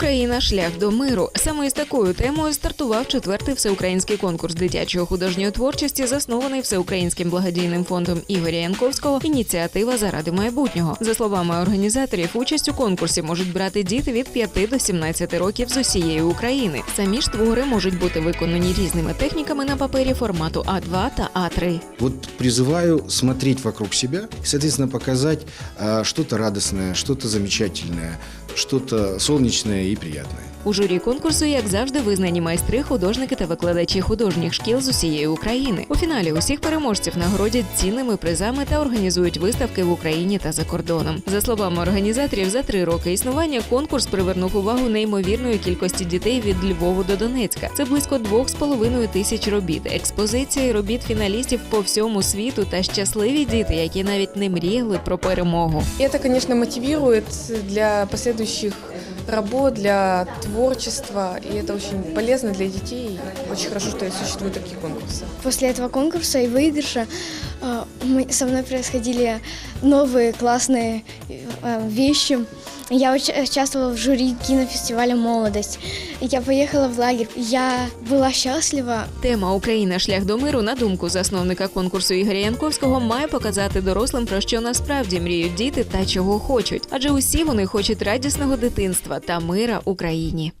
Україна шлях до миру. Саме із такою темою стартував четвертий всеукраїнський конкурс дитячої художньої творчості, заснований всеукраїнським благодійним фондом Ігоря Янковського. Ініціатива заради майбутнього. За словами організаторів, участь у конкурсі можуть брати діти від 5 до 17 років з усієї України. Самі ж твори можуть бути виконані різними техніками на папері формату А2 та А3. Вот призываю смотреть вокруг себя и, соответственно, показать а, что-то радостное, что-то замечательное, что-то солнечное и приятное. У журі конкурсу, як завжди, визнані майстри, художники та викладачі художніх шкіл з усієї України. У фіналі усіх переможців нагородять цінними призами та організують виставки в Україні та за кордоном. За словами організаторів, за три роки існування конкурс привернув увагу неймовірної кількості дітей від Львову до Донецька. Це близько двох з половиною тисяч робіт, експозиції робіт фіналістів по всьому світу та щасливі діти, які навіть не мріяли про перемогу. Это, конечно, мотивирует для последующих работ, для творчества. И это очень полезно для детей. Очень хорошо, что существуют такие конкурсы. После этого конкурса и выигрыша э, мы- со мной происходили новые классные э, вещи. Я участвовала в жюри кинофестиваля «Молодость». Я поехала в лагерь. Я была счастлива. Тема Україна шлях до миру, на думку засновника конкурсу Ігоря Янковського, має показати дорослим про що насправді мріють діти та чого хочуть. Адже усі вони хочуть радісного дитинства та мира Україні.